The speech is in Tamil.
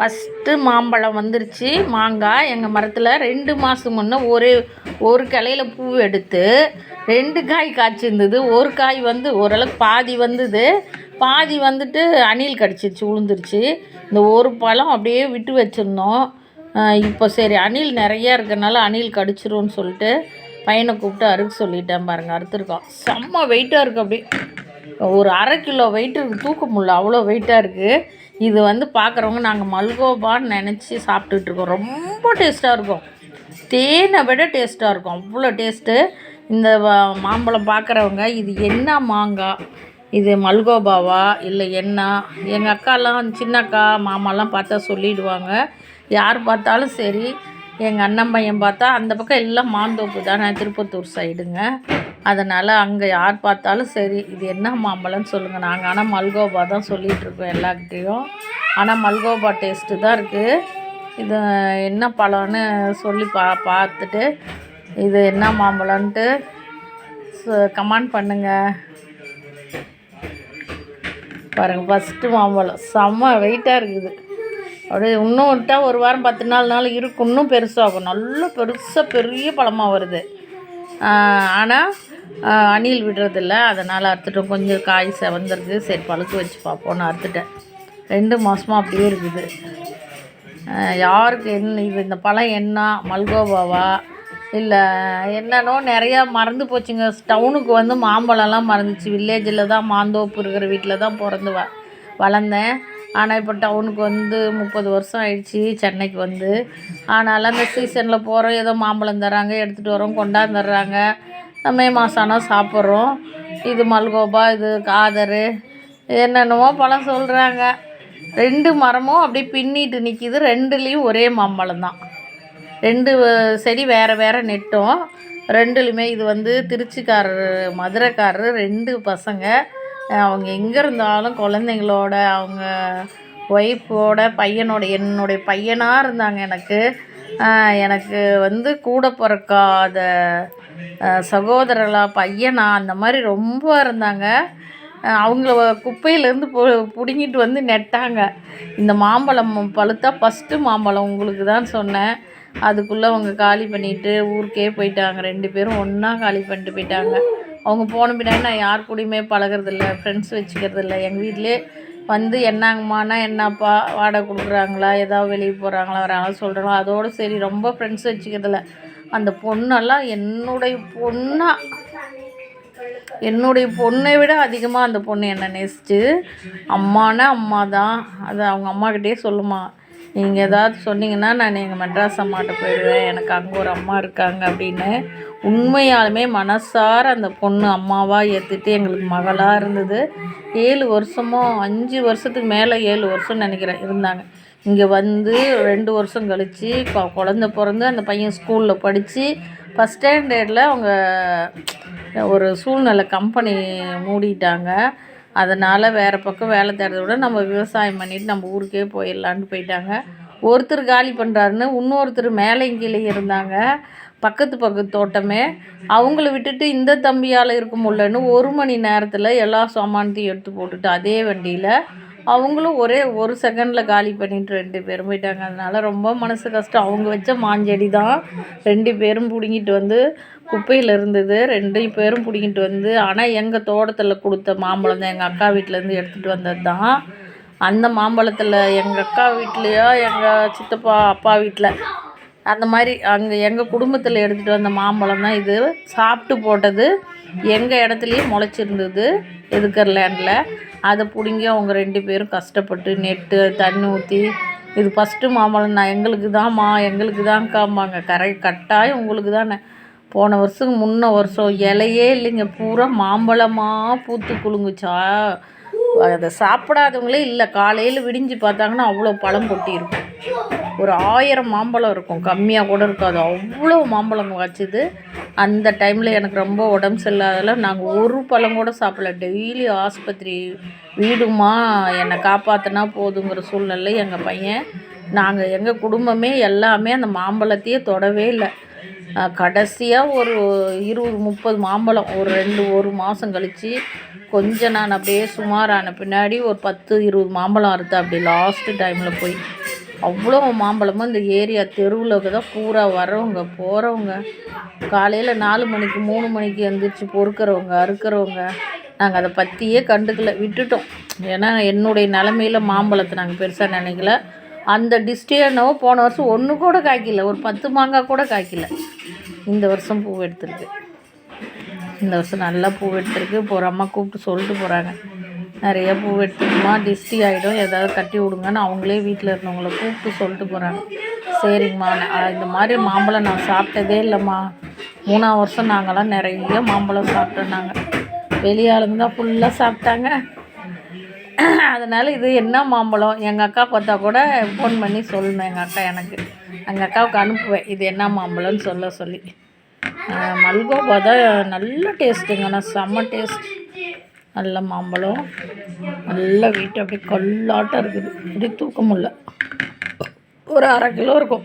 ஃபஸ்ட்டு மாம்பழம் வந்துருச்சு. மாங்காய். எங்கள் மரத்தில் ரெண்டு மாதம் முன்னே ஒரே ஒரு கிளையில பூ எடுத்து ரெண்டு காய் காய்ச்சிருந்தது. ஒரு காய் வந்து ஓரளவுக்கு பாதி வந்தது. பாதி வந்துட்டு அணில் கடிச்சிருச்சு உளுந்துருச்சு. இந்த ஒரு பழம் அப்படியே விட்டு வச்சுருந்தோம். இப்போ சரி அணில் நிறையா இருக்கிறனால அணில் கடிச்சிரும்னு சொல்லிட்டு பையனை கூப்பிட்டு அறுக்க சொல்லிட்டேன் பாருங்கள் அறுத்துருக்கோம். செம்ம வெயிட்டாக இருக்குது அப்படியே. ஒரு அரை கிலோ வெயிட் இருக்குது தூக்க முடியல அவ்வளோ வெயிட்டாக இருக்குது இது வந்து பார்க்குறவங்க நாங்கள் மல்கோபான்னு நினச்சி சாப்பிட்டுட்ருக்கோம் ரொம்ப டேஸ்ட்டாக இருக்கும். தேனை விட டேஸ்ட்டாக இருக்கும். அவ்வளோ டேஸ்ட்டு இந்த மாம்பழம் பார்க்குறவங்க இது என்ன மாங்காய் இது மல்கோபாவா? இல்லை என்ன? எங்கள் அக்காலாம் சின்ன அக்கா மாமாலாம் பார்த்தா சொல்லிடுவாங்க. யார் பார்த்தாலும் சரி எங்கள் அண்ணன் பையன் பார்த்தா அந்த பக்கம் எல்லாம் மாந்தோப்பு தானே. திருப்பத்தூர் சைடுங்க அதனால் அங்கே யார் பார்த்தாலும் சரி இது என்ன மாம்பழம்னு சொல்லுங்கள் நாங்கள் ஆனால் மல்கோபா தான் சொல்லிகிட்ருக்கோம் எல்லாக்கிட்டேயும் ஆனால் மல்கோபா டேஸ்ட்டு தான் இருக்குது இது என்ன பழம்னு சொல்லி பா பார்த்துட்டு இது என்ன மாம்பழம்ன்ட்டு கமெண்ட் பண்ணுங்கள் பாருங்கள் ஃபஸ்ட்டு மாம்பழம். செம்ம வெயிட்டாக இருக்குது. அப்படியே இன்னும் விட்டால் ஒரு வாரம் பத்து நாள் நாள் இருக்கும் இன்னும் பெருசாகும். நல்ல பெருசாக பெரிய பழமாக வருது. ஆனால் அணில் விடுறதில்ல. அதனால் அறுத்துட்டோம் கொஞ்சம் காய் செவந்துருக்கு சரி பழுக்க வச்சு பார்ப்போன்னு அறுத்துட்டேன். ரெண்டு மாதமாக அப்படியே இருக்குது. யாருக்கு என்ன இது இந்த பழம் என்ன மல்கோபாவா இல்லை என்னன்னோ நிறையா மறந்து போச்சுங்க. டவுனுக்கு வந்து மாம்பழம்லாம் மறந்துச்சு. வில்லேஜில் தான் மாந்தோப்பு இருக்கிற வீட்டில் தான் பிறந்து வ வளர்ந்தேன். ஆனால் இப்போ டவுனுக்கு வந்து முப்பது வருஷம் ஆயிடுச்சு சென்னைக்கு வந்து. ஆனாலும் அந்த சீசனில் போகிறோம் ஏதோ மாம்பழம் தராங்க எடுத்துகிட்டு வரோம் கொண்டாந்துடுறாங்க மே மாதம் ஆனால் சாப்பிட்றோம். இது மல்கோபா இது காதரு என்னென்னவோ பழம் சொல்கிறாங்க ரெண்டு மரமும் அப்படியே பின்னிட்டு நிற்கிது ரெண்டுலேயும் ஒரே மாம்பழம் தான். ரெண்டு செடி வேறு வேறு நெட்டோம். ரெண்டுலையுமே இது வந்து திருச்சிக்காரர் மதுரைக்காரர் ரெண்டு பசங்க. அவங்க எங்கே இருந்தாலும் குழந்தைங்களோட அவங்க ஒய்ஃபோட பையனோட என்னுடைய பையனாக இருந்தாங்க எனக்கு. எனக்கு வந்து கூட பிறக்காத அஹ், சகோதரலா பையனா அந்த மாதிரி ரொம்ப இருந்தாங்க. அவங்கள குப்பையிலேருந்து பு பிடுங்கிட்டு வந்து நெட்டாங்க. இந்த மாம்பழம் பழுத்தா ஃபஸ்ட்டு மாம்பழம் உங்களுக்கு தான் சொன்னேன். அதுக்குள்ளே அவங்க காலி பண்ணிவிட்டு ஊருக்கே போயிட்டாங்க. ரெண்டு பேரும் ஒன்றா காலி பண்ணிட்டு போயிட்டாங்க. அவங்க போன பின்னாடி நான் யார் கூடயுமே பழகுறதில்ல ஃப்ரெண்ட்ஸ் வச்சுக்கிறதில்ல. எங்கள் வீட்டிலே வந்து என்னங்கம்மானா என்னப்பா வாடகை கொடுக்குறாங்களா? ஏதாவது வெளியே போகிறாங்களா வராங்களா? சொல்கிறாங்களா அதோடு சரி ரொம்ப ஃப்ரெண்ட்ஸ் வச்சுக்கிறதில்ல. அந்த பொண்ணெல்லாம் என்னுடைய பொண்ணாக என்னுடைய பொண்ணை விட அதிகமாக அந்த பொண்ணு என்னை நேசிச்சு அம்மானா அம்மா தான் அது அவங்க அம்மாக்கிட்டே சொல்லுமா. நீங்கள் ஏதாவது சொன்னீங்கன்னா நான் எங்கள் மெட்ராஸ் அம்மாட்ட போயிடுவேன். எனக்கு அங்கே ஒரு அம்மா இருக்காங்க அப்படின்னு உண்மையாலுமே மனசார அந்த பொண்ணு அம்மாவாக ஏற்றுட்டு எங்களுக்கு மகளாக இருந்தது. ஏழு வருஷமோ அஞ்சு வருஷத்துக்கு மேலே ஏழு வருஷம் நினைக்கிறேன் இருந்தாங்க. இங்கே வந்து ரெண்டு வருஷம் கழித்து குழந்த பிறந்து அந்த பையன் ஸ்கூலில் படித்து ஃபஸ்ட் ஸ்டாண்டர்டில் அவங்க ஒரு சூழ்நிலை கம்பெனி மூடிட்டாங்க. அதனால் வேறு பக்கம் வேலை தேடுறத விட நம்ம விவசாயம் பண்ணிவிட்டு நம்ம ஊருக்கே போயிடலான்னு போயிட்டாங்க. ஒருத்தர் காலி பண்ணுறாருன்னு இன்னொருத்தர் மேலே கீழே இருந்தாங்க. பக்கத்து பக்கத்து தோட்டமே. அவங்கள விட்டுட்டு இந்த தம்பியால் இருக்க முடியலன்னு ஒரு மணி நேரத்தில் எல்லா சாமானத்தையும் எடுத்து போட்டுட்டு அதே வண்டியில் அவங்களும் ஒரே ஒரு செகண்டில் காலி பண்ணிட்டு ரெண்டு பேரும் போயிட்டாங்க. அதனால ரொம்ப மனசு கஷ்டம். அவங்க வச்ச மாஞ்செடி தான் ரெண்டு பேரும் பிடுங்கிட்டு வந்து குப்பையில் இருந்தது. ரெண்டு பேரும் பிடிங்கிட்டு வந்து ஆனால் எங்கள் தோட்டத்தில் கொடுத்த மாம்பழம் தான் எங்கள் அக்கா வீட்டிலேருந்து எடுத்துகிட்டு வந்தது தான். அந்த மாம்பழத்தில் எங்கள் அக்கா வீட்லேயோ எங்கள் சித்தப்பா அப்பா வீட்டில் அந்த மாதிரி அங்கே எங்கள் குடும்பத்தில் எடுத்துகிட்டு வந்த மாம்பழம் தான் இது. சாப்பிட்டு போட்டது எங்கள் இடத்துலையே முளைச்சிருந்தது. எதுக்கர் லேண்டில் அதை பிடுங்கி அவங்க ரெண்டு பேரும் கஷ்டப்பட்டு நெட்டு தண்ணி ஊற்றி இது ஃபஸ்ட்டு மாம்பழம் நான் எங்களுக்கு தான்மா எங்களுக்கு தான்க்காம்பாங்க கரை கட்டாயம் உங்களுக்கு தானே போன வருஷம் முன்ன வருஷம் இலையே இல்லைங்க பூரா மாம்பழமாக பூத்து குலுங்குச்சா. அதை சாப்பிடாதவங்களே இல்லை. காலையில் விடிஞ்சு பார்த்தாங்கன்னா அவ்வளோ பழம் கொட்டியிருக்கும். ஒரு ஆயிரம் மாம்பழம் இருக்கும். கம்மியாக கூட இருக்காது. அவ்வளோ மாம்பழம் காய்ச்சிது. அந்த டைமில் எனக்கு ரொம்ப உடம்பு சரியில்லாதால நாங்கள் ஒரு பழம் கூட சாப்பிடல. டெய்லி ஆஸ்பத்திரி வீடுமா என்னை காப்பாற்றினா போதுங்கிற சூழ்நிலை எங்கள் பையன் நாங்கள் எங்கள் குடும்பமே எல்லாமே அந்த மாம்பழத்தையே தொடவே இல்லை. கடைசியாக ஒரு இருபது முப்பது மாம்பழம் ஒரு ரெண்டு ஒரு மாதம் கழித்து கொஞ்சம் நான் அப்படியே சுமாரான பின்னாடி ஒரு பத்து இருபது மாம்பழம் அறுத்தேன் அப்படி லாஸ்ட்டு டைமில் போய் அவ்வளோ மாம்பழமும் இந்த ஏரியா தெருவில் தான் பூரா வரவங்க போகிறவங்க காலையில் நாலு மணிக்கு மூணு மணிக்கு எழுந்திரிச்சு பொறுக்கிறவங்க அறுக்கிறவங்க. நாங்கள் அதை பற்றியே கண்டுக்கல விட்டுட்டோம். ஏன்னா என்னுடைய நிலமையில் மாம்பழத்தை நாங்கள் பெருசாக நினைக்கல. அந்த டிஸ்டே போன வருஷம் ஒன்று கூட காய்க்கல ஒரு பத்து மாங்காய் கூட காய்க்கல. இந்த வருஷம் பூ எடுத்துருக்கு. இந்த வருஷம் நல்லா பூ எடுத்துருக்கு. இப்போ ஒரு அம்மா கூப்பிட்டு சொல்லிட்டு போகிறாங்க நிறைய பூ எடுத்துக்குமா டிஸ்டி ஆகிடும் ஏதாவது கட்டி விடுங்கன்னு அவங்களே வீட்டில் இருந்தவங்களை கூப்பிட்டு சொல்லிட்டு போகிறாங்க சரிங்கம்மா. நான் இந்த மாதிரி மாம்பழம் நான் சாப்பிட்டதே இல்லைம்மா. மூணாம் வருஷம் நாங்களாம் நிறைய மாம்பழம் சாப்பிட்டோம் நாங்கள் வெளியாளுங்க தான் ஃபுல்லாக சாப்பிட்டாங்க. அதனால் இது என்ன மாம்பழம்? எங்கள் அக்கா பார்த்தா கூட ஃபோன் பண்ணி சொல்லணும் எங்கள் அக்கா எனக்கு. எங்கள் அக்காவுக்கு அனுப்புவேன். இது என்ன மாம்பழம்னு சொல்ல சொல்லி. மல்கோபா மல்கோவா தான் நல்ல டேஸ்ட்டுங்க நான் செம்ம டேஸ்ட் நல்ல மாம்பழம். நல்ல வீட்டு அப்படியே கல்லாட்டம் இருக்குது. அப்படியே தூக்க முடியல. ஒரு அரை கிலோ இருக்கும்.